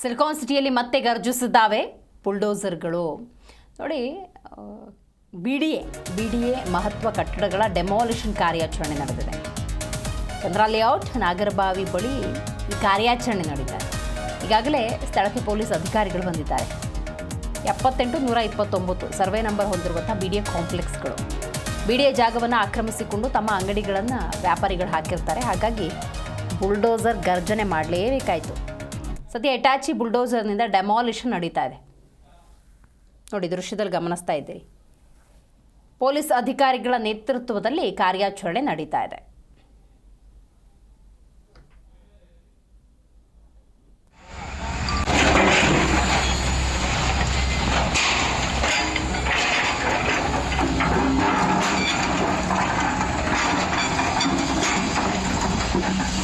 Silicon ಸಿಟಿಯಲ್ಲಿ ಮತ್ತೆ ಗರ್ಜಿಸಿದ್ದಾವೆ ಬುಲ್ಡೋಸರ್ಗಳು. ನೋಡಿ B D A B D A ಮಹತ್ವ ಕಟ್ಟಡಗಳ ಡೆಮಾಲಿಷನ್ ಕಾರ್ಯಾಚರಣೆ ನಡೆದಿದೆ. ಚಂದ್ರ ಲೇಔಟ್, ನಾಗರಬಾವಿ ಬಳಿ ಈ ಕಾರ್ಯಾಚರಣೆ ನಡೀತಾರೆ. ಈಗಾಗಲೇ ಸ್ಥಳಕ್ಕೆ ಪೊಲೀಸ್ ಅಧಿಕಾರಿಗಳು ಬಂದಿದ್ದಾರೆ. ಎಪ್ಪತ್ತೆಂಟು, ನೂರ ಇಪ್ಪತ್ತೊಂಬತ್ತು ಸರ್ವೆ ನಂಬರ್ ಹೊಂದಿರುವಂಥ ಬಿ ಡಿ ಎ ಕಾಂಪ್ಲೆಕ್ಸ್ಗಳು. ಬಿ ಡಿ ಎ ಜಾಗವನ್ನು ಆಕ್ರಮಿಸಿಕೊಂಡು ತಮ್ಮ ಅಂಗಡಿಗಳನ್ನು ವ್ಯಾಪಾರಿಗಳು ಹಾಕಿರ್ತಾರೆ. ಹಾಗಾಗಿ ಬುಲ್ಡೋಸರ್ ಗರ್ಜನೆ ಮಾಡಲೇಬೇಕಾಯಿತು. ಸದ್ಯ ಎಟಾಚಿ ಬುಲ್ಡೋಸರ್ನಿಂದ ಡೆಮಾಲಿಷನ್ ನಡೀತಾ ಇದೆ. ನೋಡಿ, ದೃಶ್ಯದಲ್ಲಿ ಗಮನಿಸ್ತಾ ಇದ್ದೀರಿ. ಪೊಲೀಸ್ ಅಧಿಕಾರಿಗಳ ನೇತೃತ್ವದಲ್ಲಿ ಕಾರ್ಯಾಚರಣೆ ನಡೀತಾ ಇದೆ. Thank ಆಮೇಲೆ